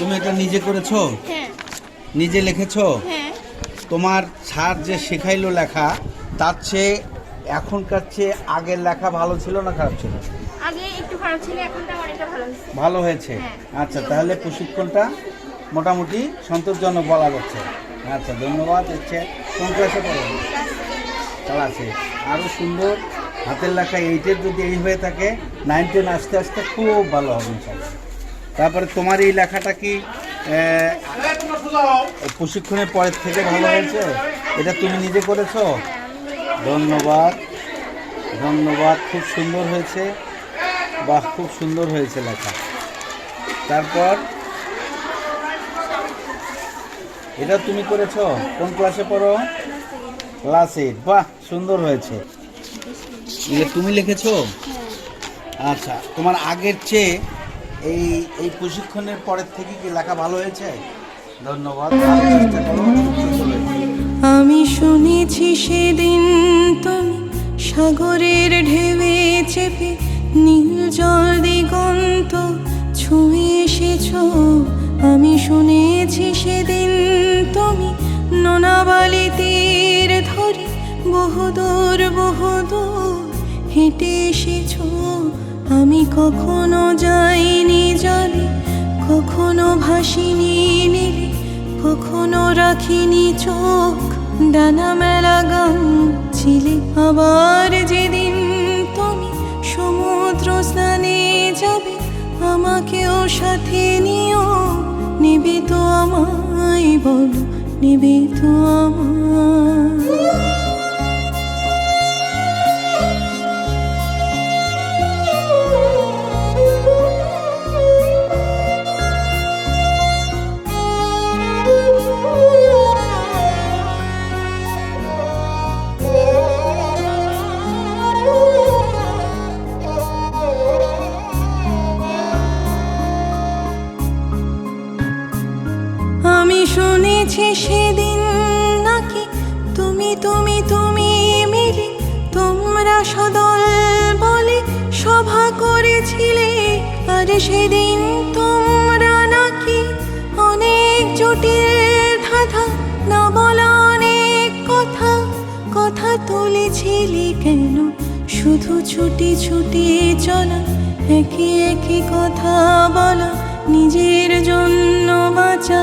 তুমি এটা নিজে করেছ? হ্যাঁ। নিজে লিখেছো? হ্যাঁ। তোমার স্যার যে শেখাইলো লেখা তার চেয়ে এখনকার চেয়ে আগের লেখা ভালো ছিল না খারাপ ছিল? আগে একটু খারাপ ছিল এখনটা অনেকটা ভালো হয়েছে। ভালো হয়েছে? হ্যাঁ। আচ্ছা তাহলে প্রশিক্ষণটা মোটামুটি সন্তোষজনক বলা যাচ্ছে। আচ্ছা ধন্যবাদ। হচ্ছে কোন ক্লাসে পড়ো ক্লাসে আরও সুন্দর হাতের লেখা এইটের যদি এই হয়ে থাকে নাইন টেন আস্তে আস্তে খুব ভালো হবে তারপরে তোমার এই লেখাটা কি প্রশিক্ষণের পরের থেকে ভালো হয়েছে? এটা তুমি নিজে করেছ? ধন্যবাদ। ধন্যবাদ খুব সুন্দর হয়েছে। বাহ খুব সুন্দর হয়েছে লেখা। তারপর এটা তুমি করেছ? কোন ক্লাসে পড়ো? Class eight. বাহ সুন্দর হয়েছে। তুমি লিখেছো? আচ্ছা তোমার আগের চেয়ে এই এই প্রশিক্ষণের পরের থেকে কি লেখা ভালো হয়েছে? ধন্যবাদ। আমি শুনেছি সেদিন তুমি সাগরের ঢেউয়ে চেপে নীল জল দিগন্ত ছুঁয়ে এসেছ। আমি শুনেছি সেদিন তুমি নোনাবালি তীর ধরে বহুদূর বহুদূর হেঁটে এসেছ। আমি কখনো যাইনি জলে, কখনো ভাসিনি নীলে, কখনো রাখিনি চোখ, ডানা মেলা গান ছিলে আবার যেদিন তুমি সমুদ্র স্নানে যাবে, আমাকেও সাথে নিও। নেবে তো আমায় বলো, নিবে তো আমায়। শুনেছি সেদিন নাকি? তুমি তুমি তুমি মিলে তোমরা সদল বলে সভা করেছিলে। আর সেদিন তোমরা নাকি অনেক জটিল ধাঁধা, না বলা অনেক কথা কথা তুলেছিলি কেন? শুধু ছুটি ছুটি চলা একই একই কথা বলা, নিজের জন্য বাঁচা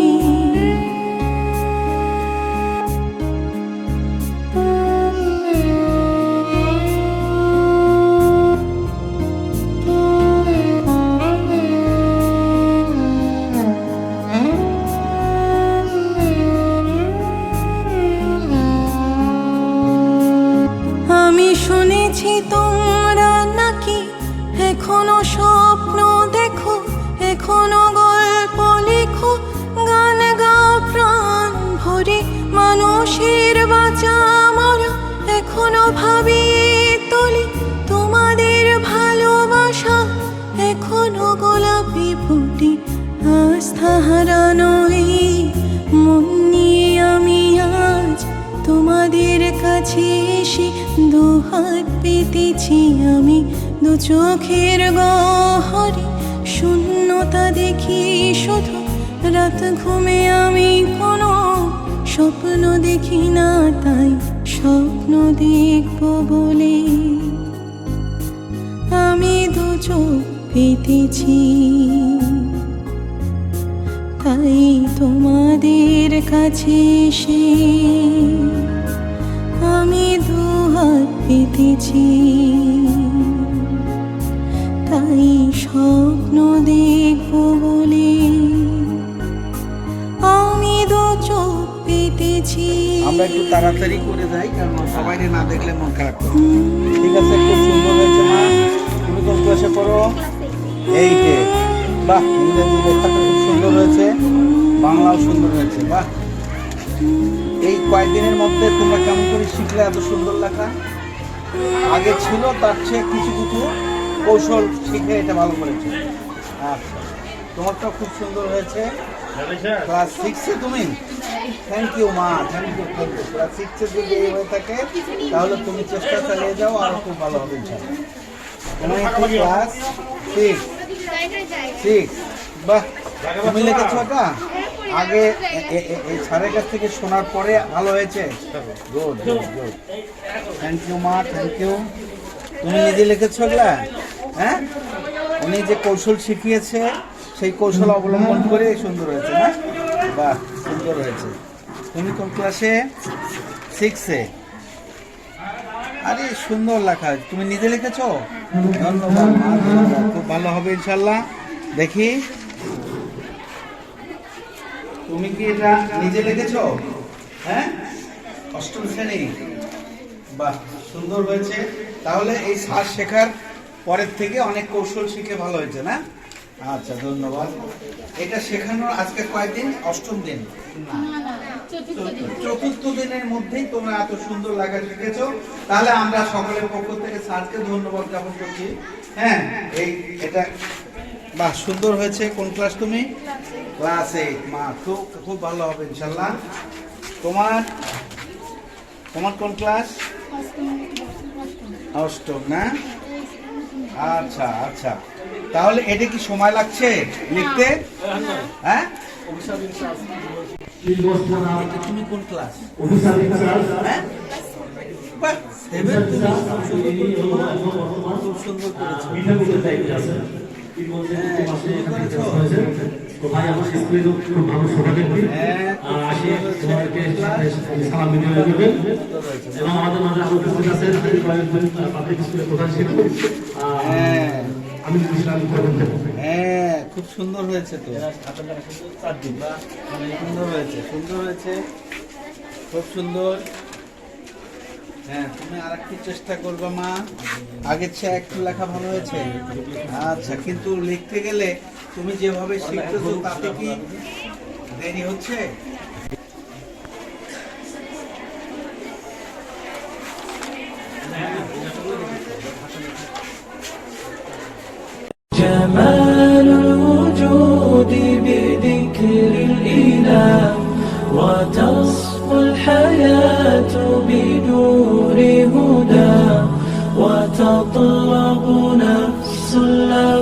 ভাবিয়ে তোলে তোমাদের ভালোবাসা। এখনও গোলাপি ফুটে আস্থা হারানো মন নিয়ে আমি আজ তোমাদের কাছে এসে দু হাত পেতেছি আমি। দু চোখের গহরে শূন্যতা দেখি শুধু। রাত ঘুমে আমি কোনো স্বপ্ন দেখি না তাই। স্বপ্ন দেখব বলে আমি দু চোখ পেতেছি। তাই তোমাদের কাছে সে আমি দু হাত পেতেছি। আমরা একটু তাড়াতাড়ি করে যাই কারণ সবাই না দেখলে মন খারাপ করে ঠিক আছে খুব সুন্দর হয়েছে মা। তুমি কোন ক্লাসে পড়ো এইটে বাহ ইংরেজি লেখাটা খুব সুন্দর হয়েছে বাংলাও সুন্দর হয়েছে বাহ। এই কয়েকদিনের মধ্যে তোমরা কেমন করে শিখলে এত সুন্দর লেখা? আগে ছিল তার চেয়ে কিছু কিছু কৌশল শিখে এটা ভালো করেছে। আচ্ছা তোমারটা খুব সুন্দর হয়েছে। ক্লাস সিক্সে তুমি? থ্যাংক ইউ মা thank you thank you class সিক্সে যদি এই হয়ে থাকে তাহলে তুমি চেষ্টা চালিয়ে যাও আরও খুব ভালো হবে ক্লাস সিক্স সিক্স বাহ তুমি লিখেছো ওটা আগে এই স্যারের কাছ থেকে শোনার পরে ভালো হয়েছে? Good good good thank you মা থ্যাংক ইউ তুমি নিজে লিখেছো এগুলা? হ্যাঁ? উনি যে কৌশল শিখিয়েছে সেই কৌশল অবলম্বন করে সুন্দর হয়েছে না? বাহ সুন্দর হয়েছে। তুমি কোন ক্লাসে সিক্সে আরে, সুন্দর লেখা। তুমি নিজে লিখেছো? ধন্যবাদ খুব ভালো হবে ইনশাল্লাহ দেখি। তুমি কি এটা নিজে লিখেছো? হ্যাঁ? অষ্টম শ্রেণি। বাহ, সুন্দর হয়েছে। তাহলে এই শ্বাস শেখার পরের থেকে অনেক কৌশল শিখে ভালো হয়েছে, না? আচ্ছা ধন্যবাদ। এটা শেখানোর আজকে কয়দিন? অষ্টম দিন। চতুর্থ দিনের মধ্যেই তোমরা এত সুন্দর লাগা শিখেছো। তাহলে আমরা সকলের পক্ষ থেকে স্যারকে ধন্যবাদ জ্ঞাপন করছি। হ্যাঁ এই এটা বাহ সুন্দর হয়েছে। কোন ক্লাস তুমি? Class eight. মা খুব খুব ভালো হবে ইনশাল্লাহ। তোমার? তোমার কোন ক্লাস? অষ্টম না? আচ্ছা আচ্ছা। তাহলে এটা কি সময় লাগছে লিখতে? হ্যাঁ? তুমি কোন ক্লাস হ্যাঁ? খুব সুন্দর করেছ। ভাই আমার স্কুলে খুব ভালো আসি সালাম বিনিময় করবেন এবং আমাদের মাঝে আরও উপস্থিত আছেন পাবলিক স্কুলের প্রধান শিক্ষক হ্যাঁ হ্যাঁ খুব সুন্দর হয়েছে তো। সুন্দর হয়েছে সুন্দর হয়েছে খুব সুন্দর। হ্যাঁ তুমি আর একটু চেষ্টা করবে মা। আগের চেয়ে একটু লেখা ভালো হয়েছে। আচ্ছা কিন্তু লিখতে গেলে তুমি যেভাবে শিখতেছো তাতে কি দেরি হচ্ছে? جمال الوجود بذكر الإله وتصفو الحياة بنور هدى وتطلب نفس لا